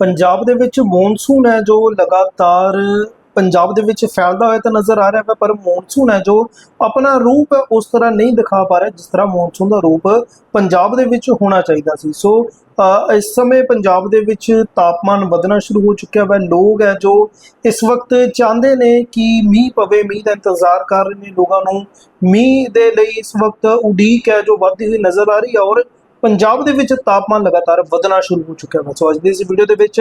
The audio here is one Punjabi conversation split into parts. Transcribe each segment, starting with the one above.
ਪੰਜਾਬ ਦੇ ਵਿੱਚ ਮੌਨਸੂਨ ਹੈ ਜੋ ਲਗਾਤਾਰ ਪੰਜਾਬ ਦੇ ਵਿੱਚ ਫੈਲਦਾ ਹੋਇਆ ਤਾਂ ਨਜ਼ਰ ਆ ਰਿਹਾ ਹੈ, ਪਰ ਮੌਨਸੂਨ ਹੈ ਜੋ ਆਪਣਾ ਰੂਪ ਹੈ ਉਸ ਤਰ੍ਹਾਂ ਨਹੀਂ ਦਿਖਾ ਪਾ ਰਿਹਾ ਜਿਸ ਤਰ੍ਹਾਂ ਮੌਨਸੂਨ ਦਾ ਰੂਪ ਪੰਜਾਬ ਦੇ ਵਿੱਚ ਹੋਣਾ ਚਾਹੀਦਾ ਸੀ। ਸੋ ਇਸ ਸਮੇਂ ਪੰਜਾਬ ਦੇ ਵਿੱਚ ਤਾਪਮਾਨ ਵਧਣਾ ਸ਼ੁਰੂ ਹੋ ਚੁੱਕਿਆ ਹੈ ਲੋਕ ਹੈ ਜੋ ਇਸ ਵਕਤ ਚਾਹੁੰਦੇ ਨੇ ਕਿ ਮੀਂਹ ਪਵੇ, ਮੀਂਹ ਦਾ ਇੰਤਜ਼ਾਰ ਕਰ ਰਹੇ ਨੇ। ਲੋਕਾਂ ਨੂੰ ਮੀਂਹ ਦੇ ਲਈ ਇਸ ਵਕਤ ਉਡੀਕ ਹੈ ਜੋ ਵੱਧਦੀ ਹੋਈ ਨਜ਼ਰ ਆ ਰਹੀ ਹੈ ਔਰ ਪੰਜਾਬ ਦੇ ਵਿੱਚ ਤਾਪਮਾਨ ਲਗਾਤਾਰ ਵਧਣਾ ਸ਼ੁਰੂ ਹੋ ਚੁੱਕਿਆ ਹੈ ਸੋ ਅੱਜ ਦੀ ਇਸ ਵੀਡੀਓ ਦੇ ਵਿੱਚ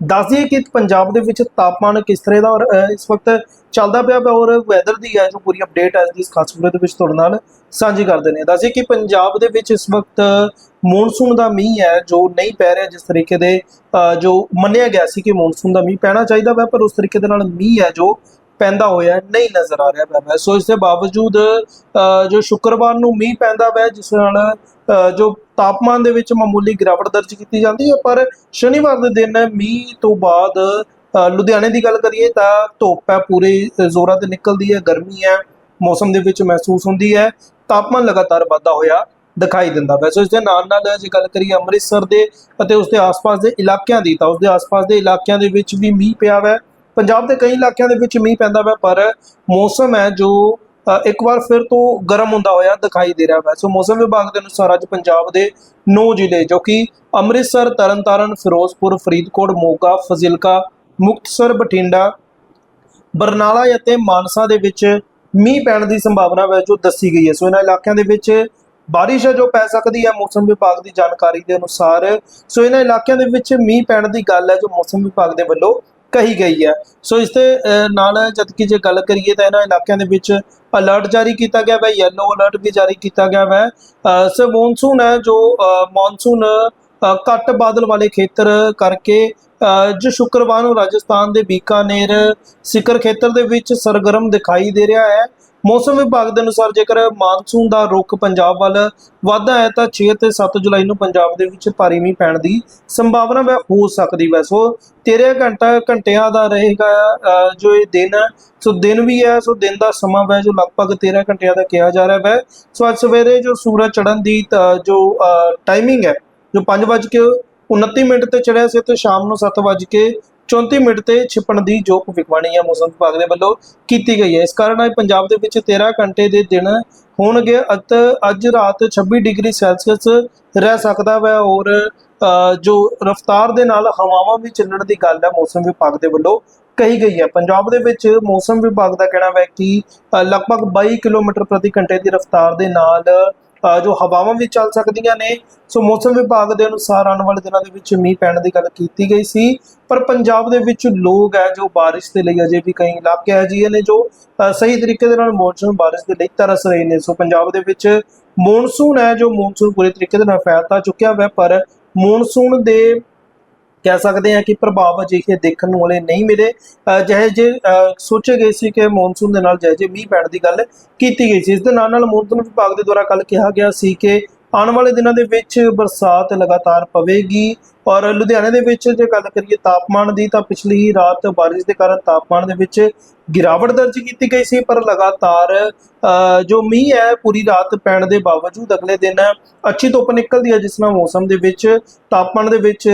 ਦੱਸ ਦਈਏ ਕਿ ਪੰਜਾਬ ਦੇ ਵਿੱਚ ਤਾਪਮਾਨ ਕਿਸ ਤਰ੍ਹਾਂ ਦਾ ਔਰ ਇਸ ਵਕਤ ਚੱਲਦਾ ਪਿਆ ਹੈ ਔਰ ਵੈਦਰ ਦੀ ਹੈ ਜੋ ਪੂਰੀ ਅਪਡੇਟ ਹੈ, ਇਸ ਦੀ ਇਸ ਖਾਸ ਵੀਡੀਓ ਦੇ ਵਿੱਚ ਤੁਹਾਡੇ ਨਾਲ ਸਾਂਝੀ ਕਰਦੇ ਨੇ ਦੱਸਿਏ ਕਿ ਪੰਜਾਬ ਦੇ ਵਿੱਚ ਇਸ ਵਕਤ ਮੌਨਸੂਨ ਦਾ ਮੀਂਹ ਹੈ, ਜੋ ਨਹੀਂ ਪੈ ਰਿਹਾ ਜਿਸ ਤਰੀਕੇ ਦੇ ਜੋ ਮੰਨਿਆ ਗਿਆ ਸੀ ਕਿ ਮੌਨਸੂਨ ਦਾ ਮੀਂਹ ਪੈਣਾ ਚਾਹੀਦਾ ਹੈ ਪਰ ਉਸ ਤਰੀਕੇ ਦੇ ਨਾਲ ਮੀਂਹ ਹੈ ਜੋ ਪੈਂਦਾ ਹੋਇਆ, ਨਹੀਂ ਨਜ਼ਰ ਆ ਰਿਹਾ ਹੈ ਸੋ ਇਸ ਦੇ ਬਾਵਜੂਦ ਜੋ ਸ਼ੁੱਕਰਵਾਰ ਨੂੰ ਮੀਂਹ ਪੈਂਦਾ ਹੈ ਜਿਸ ਨਾਲ ਜੋ ਤਾਪਮਾਨ ਦੇ ਵਿੱਚ ਮਾਮੂਲੀ ਗਿਰਾਵਟ ਦਰਜ ਕੀਤੀ ਜਾਂਦੀ ਹੈ, ਪਰ ਸ਼ਨੀਵਾਰ ਦੇ ਦਿਨ ਮੀਂਹ ਤੋਂ ਬਾਅਦ ਲੁਧਿਆਣੇ ਦੀ ਗੱਲ ਕਰੀਏ ਤਾਂ ਧੁੱਪ ਹੈ, ਪੂਰੇ ਜ਼ੋਰਾਂ ਤੇ ਨਿਕਲਦੀ ਹੈ, ਗਰਮੀ ਹੈ, ਮੌਸਮ ਦੇ ਵਿੱਚ ਮਹਿਸੂਸ ਹੁੰਦੀ ਹੈ, ਤਾਪਮਾਨ ਲਗਾਤਾਰ ਵਧਦਾ ਹੋਇਆ ਦਿਖਾਈ ਦਿੰਦਾ ਵੈ ਸੋ ਇਸ ਦੇ ਨਾਲ ਨਾਲ ਜੇ ਗੱਲ ਕਰੀਏ ਅੰਮ੍ਰਿਤਸਰ ਦੇ ਅਤੇ ਉਸ ਦੇ ਆਸ-ਪਾਸ ਦੇ ਇਲਾਕਿਆਂ ਦੀ, ਤਾਂ ਉਸ ਦੇ ਆਸ-ਪਾਸ ਦੇ ਇਲਾਕਿਆਂ ਦੇ ਵਿੱਚ ਵੀ ਮੀਂਹ ਪਿਆ ਹੈ ਪੰਜਾਬ ਦੇ ਕਈ ਇਲਾਕਿਆਂ ਦੇ ਵਿੱਚ ਮੀਂਹ ਪੈਂਦਾ ਵਾ ਪਰ ਮੌਸਮ ਹੈ ਜੋ ਇੱਕ ਵਾਰ ਫਿਰ ਤੋਂ ਗਰਮ ਹੁੰਦਾ ਹੋਇਆ ਦਿਖਾਈ ਦੇ ਰਿਹਾ ਹੈ। ਸੋ ਮੌਸਮ ਵਿਭਾਗ ਦੇ ਅਨੁਸਾਰ ਅੱਜ ਪੰਜਾਬ ਦੇ 9 ਜ਼ਿਲ੍ਹੇ, ਜੋ ਕਿ ਅੰਮ੍ਰਿਤਸਰ, ਤਰਨਤਾਰਨ, ਫਿਰੋਜ਼ਪੁਰ, ਫਰੀਦਕੋਟ, ਮੋਗਾ, ਫਜ਼ਿਲਕਾ, ਮੁਕਤਸਰ, ਬਠਿੰਡਾ, ਬਰਨਾਲਾ ਅਤੇ ਮਾਨਸਾ ਦੇ ਵਿੱਚ ਮੀਂਹ ਪੈਣ ਦੀ ਸੰਭਾਵਨਾ ਹੈ ਜੋ ਦੱਸੀ ਗਈ ਹੈ। ਸੋ ਇਹਨਾਂ ਇਲਾਕਿਆਂ ਦੇ ਵਿੱਚ ਬਾਰਿਸ਼ ਹੈ ਜੋ ਪੈ ਸਕਦੀ ਹੈ ਮੌਸਮ ਵਿਭਾਗ ਦੀ ਜਾਣਕਾਰੀ ਦੇ ਅਨੁਸਾਰ। ਸੋ ਇਹਨਾਂ ਇਲਾਕਿਆਂ ਦੇ ਵਿੱਚ ਮੀਂਹ ਪੈਣ ਦੀ ਗੱਲ ਹੈ ਜੋ ਮੌਸਮ ਵਿਭਾਗ ਦੇ ਵੱਲੋਂ ਕਹੀ ਗਈ ਹੈ। ਸੋ ਇਸ ਦੇ ਨਾਲ ਜਦ ਕਿ ਜੇ ਗੱਲ ਕਰੀਏ ਤਾਂ ਇਹਨਾਂ ਇਲਾਕਿਆਂ ਦੇ ਵਿੱਚ ਅਲਰਟ ਜਾਰੀ ਕੀਤਾ ਗਿਆ ਹੈ ਯੈਲੋ ਅਲਰਟ ਵੀ ਜਾਰੀ ਕੀਤਾ ਗਿਆ ਹੈ ਅ, ਸੋ ਮੌਨਸੂਨ ਹੈ ਜੋ ਅ, ਮੌਨਸੂਨ ਘੱਟ ਬਾਦਲ ਵਾਲੇ ਖੇਤਰ ਕਰਕੇ ਜੋ ਸ਼ੁੱਕਰਵਾਰ ਨੂੰ ਰਾਜਸਥਾਨ ਦੇ ਬੀਕਾਨੇਰ ਸਿਖਰ ਖੇਤਰ ਦੇ ਵਿੱਚ ਸਰਗਰਮ ਦਿਖਾਈ ਦੇ ਰਿਹਾ ਹੈ। ਮੌਸਮ ਵਿਭਾਗ ਦੇ ਅਨੁਸਾਰ ਜੇਕਰ ਮਾਨਸੂਨ ਦਾ ਰੁਖ ਪੰਜਾਬ ਵੱਲ ਵਧਦਾ ਹੈ, ਤਾਂ 6 ਤੇ 7 ਜੁਲਾਈ ਨੂੰ ਪੰਜਾਬ ਦੇ ਵਿੱਚ ਭਾਰੀ ਮੀਂਹ ਪੈਣ ਦੀ ਸੰਭਾਵਨਾ ਵੈ, ਹੋ ਸਕਦੀ ਵੈ। ਸੋ 13 ਘੰਟਾ, ਘੰਟਿਆਂ ਦਾ ਰਹੇਗਾ ਜੋ ਇਹ ਦਿਨ ਹੈ, ਸੋ ਦਿਨ ਵੀ ਹੈ, ਸੋ ਦਿਨ ਦਾ ਸਮਾਂ ਵੈ, ਜੋ ਲਗਭਗ 13 ਘੰਟਿਆਂ ਦਾ ਕਿਹਾ ਜਾ ਰਿਹਾ ਵੈ। ਸੋ ਅੱਜ ਸਵੇਰੇ ਜੋ ਸੂਰਜ ਚੜ੍ਹਨ ਦੀ ਤਾਂ ਜੋ ਟਾਈਮਿੰਗ ਹੈ ਜੋ 5:29 ਮਿੰਟ ਤੇ ਚੜਿਆ ਸੀ ਤੇ ਸ਼ਾਮ ਨੂੰ 7:34 ਮਿੰਟ ਤੇ ਛਿਪਣ ਦੀ ਜੋ ਭਵਿੱਖਬਾਣੀ ਹੈ ਮੌਸਮ ਵਿਭਾਗ ਦੇ ਵੱਲੋਂ ਕੀਤੀ ਗਈ ਹੈ। ਇਸ ਕਾਰਨ ਅੱਜ ਪੰਜਾਬ ਦੇ ਵਿੱਚ 13 ਘੰਟੇ ਦੇ ਦਿਨ ਹੋਣਗੇ ਅਤੇ ਅੱਜ ਰਾਤ 26 ਡਿਗਰੀ ਸੈਲਸੀਅਸ ਰਹਿ ਸਕਦਾ ਹੈ ਔਰ ਜੋ ਰਫ਼ਤਾਰ ਦੇ ਨਾਲ ਹਵਾਵਾਂ ਵੀ ਚੱਲਣ ਦੀ ਗੱਲ ਹੈ ਮੌਸਮ ਵਿਭਾਗ ਦੇ ਵੱਲੋਂ ਕਹੀ ਗਈ ਹੈ। ਪੰਜਾਬ ਦੇ ਵਿੱਚ ਮੌਸਮ ਵਿਭਾਗ ਦਾ ਕਹਿਣਾ ਹੈ ਕਿ ਲਗਭਗ 22 ਕਿਲੋਮੀਟਰ ਪ੍ਰਤੀ ਘੰਟੇ ਦੀ ਰਫ਼ਤਾਰ ਦੇ ਨਾਲ ਜੋ ਹਵਾਵਾਂ ਵੀ ਚੱਲ ਸਕਦੀਆਂ ਨੇ ਸੋ ਮੌਸਮ ਵਿਭਾਗ ਦੇ ਅਨੁਸਾਰ ਆਉਣ ਵਾਲੇ ਦਿਨਾਂ ਦੇ ਵਿੱਚ ਮੀਂਹ ਪੈਣ ਦੀ ਗੱਲ ਕੀਤੀ ਗਈ ਸੀ ਪਰ ਪੰਜਾਬ ਦੇ ਵਿੱਚ ਲੋਕ ਹੈ ਜੋ ਬਾਰਿਸ਼ ਦੇ ਲਈ ਅਜੇ ਵੀ ਕਈ ਇਲਾਕੇ ਹੈ ਜੀ ਨੇ ਜੋ ਅ, ਸਹੀ ਤਰੀਕੇ ਦੇ ਨਾਲ ਮੌਨਸੂਨ ਬਾਰਿਸ਼ ਦੇ ਲਈ ਤਰਸ ਰਹੇ ਨੇ। ਸੋ ਪੰਜਾਬ ਦੇ ਵਿੱਚ ਮੌਨਸੂਨ ਹੈ ਜੋ ਮੌਨਸੂਨ ਪੂਰੇ ਤਰੀਕੇ ਦੇ ਨਾਲ ਫੈਲਤਾ ਚੁੱਕਿਆ ਹੈ ਪਰ ਮੌਨਸੂਨ ਦੇ ਕਹਿ ਸਕਦੇ ਹਾਂ ਕਿ ਪ੍ਰਭਾਵ ਅਜਿਹੇ ਦੇਖਣ ਨੂੰ ਵਾਲੇ ਨਹੀਂ ਮਿਲੇ। ਅ, ਜਿਹੇ ਜੇ ਸੋਚੇ ਗਏ ਸੀ ਕਿ ਮੌਨਸੂਨ ਦੇ ਨਾਲ ਜਿਹੇ ਜੇ ਮੀਂਹ ਪੈਣ ਦੀ ਗੱਲ ਕੀਤੀ ਗਈ ਸੀ। ਇਸ ਦੇ ਨਾਲ ਨਾਲ ਮੌਨਸੂਨ ਵਿਭਾਗ ਦੇ ਦੁਆਰਾ ਕੱਲ ਕਿਹਾ ਗਿਆ ਸੀ ਕਿ ਆਉਣ ਵਾਲੇ ਦਿਨਾਂ ਦੇ ਵਿੱਚ ਬਰਸਾਤ ਲਗਾਤਾਰ ਪਵੇਗੀ। ਔਰ ਲੁਧਿਆਣੇ ਦੇ ਵਿੱਚ ਜੇ ਗੱਲ ਕਰੀਏ ਤਾਪਮਾਨ ਦੀ, ਤਾਂ ਪਿਛਲੀ ਹੀ ਰਾਤ ਬਾਰਿਸ਼ ਦੇ ਕਾਰਨ ਤਾਪਮਾਨ ਦੇ ਵਿੱਚ ਗਿਰਾਵਟ ਦਰਜ ਕੀਤੀ ਗਈ ਸੀ, ਪਰ ਲਗਾਤਾਰ ਜੋ ਮੀਂਹ ਹੈ, ਪੂਰੀ ਰਾਤ ਪੈਣ ਦੇ ਬਾਵਜੂਦ ਅਗਲੇ ਦਿਨ ਅੱਛੀ ਧੁੱਪ ਨਿਕਲਦੀ ਹੈ, ਜਿਸ ਨਾਲ ਮੌਸਮ ਦੇ ਵਿੱਚ ਤਾਪਮਾਨ ਦੇ ਵਿੱਚ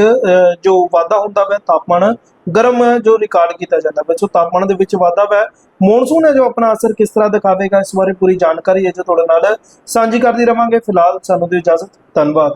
ਜੋ ਵਾਧਾ ਹੁੰਦਾ ਹੈ ਤਾਪਮਾਨ ਗਰਮ ਜੋ ਰਿਕਾਰਡ ਕੀਤਾ ਜਾਂਦਾ ਹੈ ਸੋ ਤਾਪਮਾਨ ਦੇ ਵਿੱਚ ਵਾਧਾ ਹੈ ਮੌਨਸੂਨ ਹੈ ਜੋ ਆਪਣਾ ਅਸਰ ਕਿਸ ਤਰ੍ਹਾਂ ਦਿਖਾਵੇਗਾ, ਇਸ ਬਾਰੇ ਪੂਰੀ ਜਾਣਕਾਰੀ ਹੈ ਜੋ ਤੁਹਾਡੇ ਨਾਲ ਸਾਂਝੀ ਕਰਦੀ ਰਵਾਂਗੇ। ਫਿਲਹਾਲ ਸਾਨੂੰ ਦਿਓ ਇਜਾਜ਼ਤ। ਧੰਨਵਾਦ।